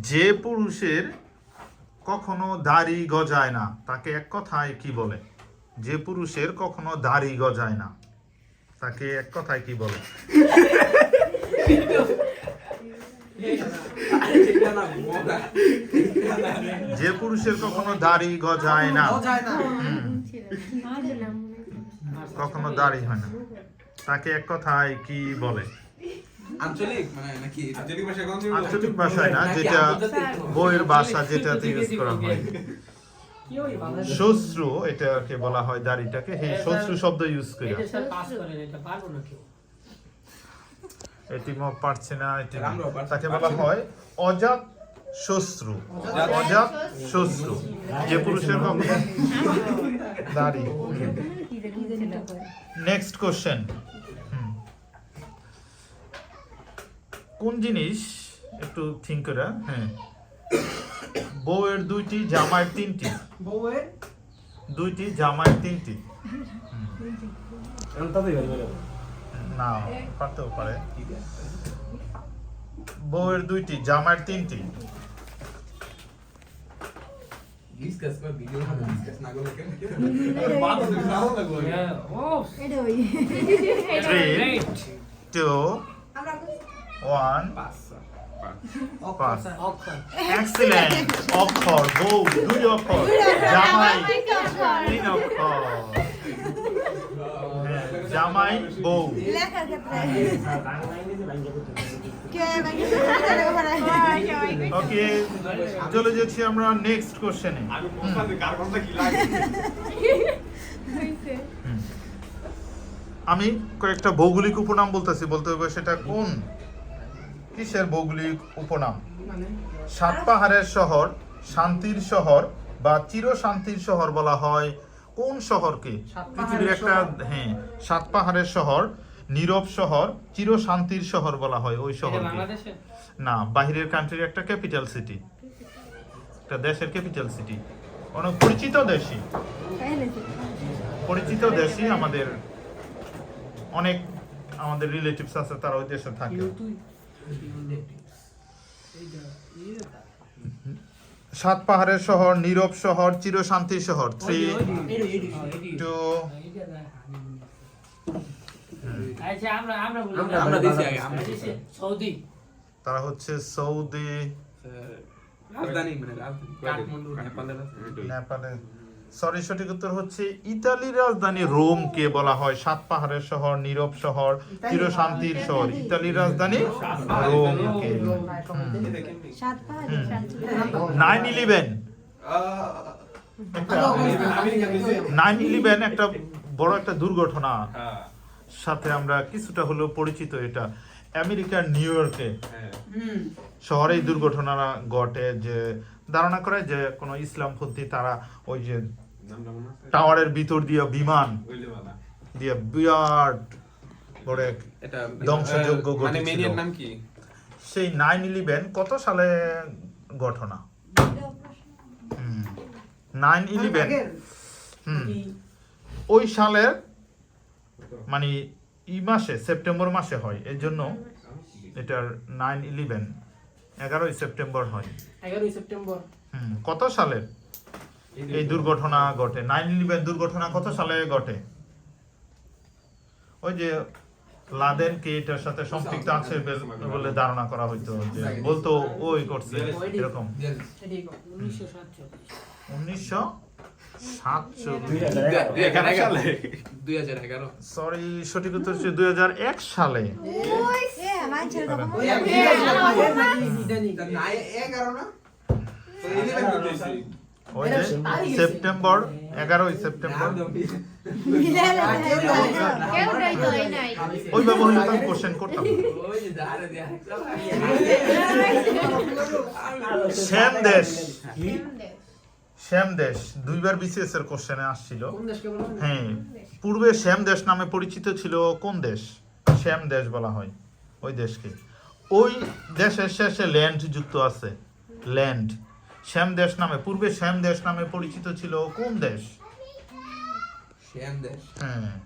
যে পুরুষের কখনো দাড়ি গজায় না তাকে এক কথায় কি বলে? যে পুরুষের কখনো দাড়ি গজায় না তাকে এক কথায় কি বলে? যে পুরুষের কখনো দাড়ি গজায় না কখনো দাড়ি হয় না তাকে এক কথায় কি বলে? আঞ্চলিক? মানে নাকি আঞ্চলিক ভাষায় আঞ্চলিক ভাষায় না যেটা বইয়ের ভাষা যেটাতে ইউজ করা হয়। শ্বশ্রু এটাকে বলা হয় দাড়িটাকে। এই শ্বশ্রু শব্দ ইউজ করে। এটিম পারছে না পারছি। তাকে বলা হয় অজাত শ্বশ্রু অজাত শ্বশ্রু যে পুরুষের কখনো দাড়ি। নেক্সট কোশ্চেন কোন জিনিস? একটু থিঙ্ক করে হ্যাঁ। বউয়ের দুইটি জামায়ের তিনটি। বউয়ের? দুইটি জামাই তিনটি। না পারতেও পারে। বউয়ের দুইটি জামায়ের তিনটি। ডিসকাস কর ভিডিও না ডিসকাস না করলে কেন লাগবে। ও ওয়ান এক্সিলেন্ট অক্ষর বউ দুই অক্ষর জামাই তিন অক্ষর জামাই বউ ওকে চলে যাচ্ছি আমরা নেক্সট কোশ্চেনে আমি কয়েকটা ভৌগোলিক উপনাম বলতেছি বলতে হবে সেটা কোন? কিসের ভৌগোলিক উপনাম। সাত পাহাড়ের শহর শান্তির শহর বা চির শান্তির শহর বলা হয় কোন শহরকে? পৃথিবীর একটা হ্যাঁ সাত পাহাড়ের শহর নীরব শহর চির শান্তির শহর বলা হয় ওই শহরকে। না বাহিরের কান্ট্রির একটা ক্যাপিটাল সিটি একটা দেশের ক্যাপিটাল সিটি অনেক পরিচিত দেশই। পরিচিত দেশই আমাদের অনেক আমাদের রিলেটিভস আছে তারা ওই দেশে থাকে। সাত পাহাড়ের শহর নীরব শহর চির শান্তির শহর থ্রি টু আচ্ছা। সৌদি। তারা হচ্ছে সৌদি রাজধানী মানে নেপালের নেপালে সরি সঠিক উত্তর হচ্ছে ইতালির রাজধানী রোম কে বলা হয়। সাত পাহাড়ের শহর নীরব শহর চির শান্তির শহর। ইতালির রাজধানী রোম কে নাইন ইলেভেন? নাইন ইলেভেন একটা বড় একটা দুর্ঘটনা। সাথে আমরা কিছুটা হলেও পরিচিত এটা। আমেরিকার নিউ ইয়র্কে। শহরে দুর্ঘটনা ঘটে যে ধারণা করে যে কোনো ইসলামপন্থী তারা ওই যে নামটা মনে আছে? টাওয়ারের ভিতর দিয়ে বিমান দিয়ে বিরাট বড় এক আহ, মানে নাম কি? সেই নাইন ইলেভেন কত সালে ঘটনা? Nine eleven. হুম। ওই সালের মানে ই মাসে সেপ্টেম্বর মাসে হয়। এর জন্য এটার নাইন ইলেভেন। এগারোই সেপ্টেম্বর হয়। এগারোই সেপ্টেম্বর। হুম কত সালের এই দুর্ঘটনা ঘটে। নাইন ইলেভেন দুর্ঘটনা কত সালে ঘটে? ওই যে লাদেন কে এটার সাথে সম্পৃক্ত আছে বলে ধারণা করা হইতো যে বলতো ওই করছে এরকম। উনিশশো সরি সঠিক উত্তর হচ্ছে দুই হাজার এক সালে। ওই। ওই সেপ্টেম্বর এগারোই সেপ্টেম্বর ওইভাবে হলে তো আমি কোশ্চেন করতাম। ওই শ্যাম দেশ শ্যাম দেশ দুইবার বিসিএস এর কোশ্চেনে আসছিল? হ্যাঁ? পূর্বে শ্যাম দেশ নামে পরিচিত ছিল কোন দেশ? শ্যাম দেশ বলা হয়। ওই দেশকে। ওই দেশের শেষে ল্যান্ড যুক্ত আছে। ল্যান্ড। শ্যাম দেশ নামে। পূর্বে শ্যাম দেশ নামে পরিচিত ছিল কোন দেশ? শ্যাম দেশ। হ্যাঁ।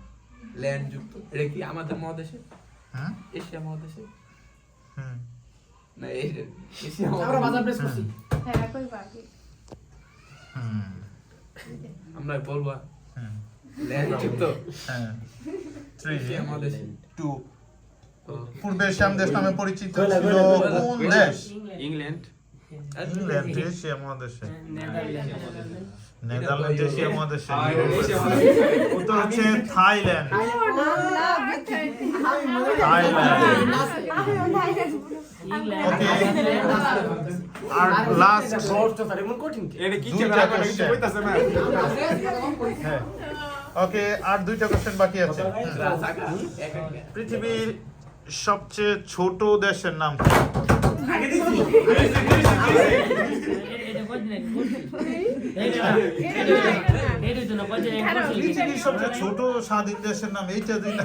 ল্যান্ড যুক্ত। এটা কি আমাদের মহাদেশে? হুম এশিয়া মহাদেশে? হুম। না এশিয়া আমরা বাজার প্রেস করছি। হ্যাঁ কই বাকি। হুম। আমরা বলব। হুম। ল্যান্ড যুক্ত। হ্যাঁ। থ্রি এশিয়া মহাদেশ। টু। পূর্বে শ্যাম দেশ নামে পরিচিত ছিল কোন দেশ? ইংল্যান্ড। ইংল্যান্ড এশিয়া মহাদেশে। নেদারল্যান্ড। নেদারল্যান্ড এশিয়া মহাদেশে। উত্তর হচ্ছে থাইল্যান্ড। ইংল্যান্ড আর লাস্ট হ্যাঁ। ওকে আর দুইটা কোশ্চেন বাকি আছে। পৃথিবীর সবচেয়ে ছোট দেশের নাম সবচেয়ে ছোট স্বাধীন দেশের নাম এইটা দুই না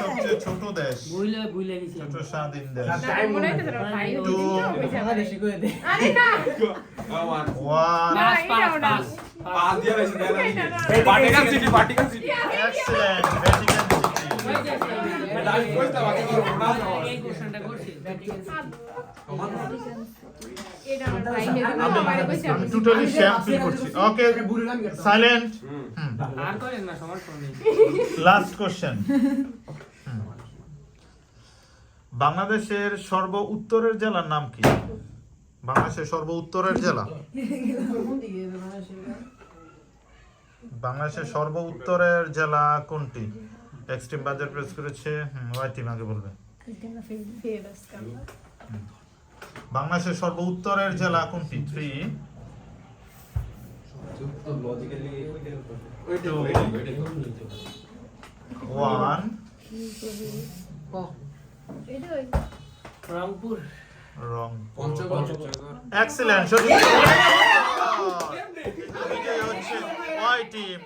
সবচেয়ে ছোট দেশ বুইলে বুইলে গেছি ছোট স্বাধীন দেশ আমি টোটালি শ্যাম ফিল করছি ওকে সাইলেন্ট আর করেন না সমস্যা নেই লাস্ট কোশ্চেন বাংলাদেশের সর্ব উত্তরের জেলার নাম কি? বাংলাদেশের সর্ব উত্তরের জেলা? বাংলাদেশের সর্ব উত্তরের জেলা কোনটি? এক্সট্রিম বাজার প্রেস করেছে। ওয়াই টিম আগে বলবে। বাংলাদেশের সর্ব উত্তরের জেলা কোনটি? থ্রি ওয়ান রংপুর রং এক্সেলেন্ট সঠিক হচ্ছে ওয়াই টিম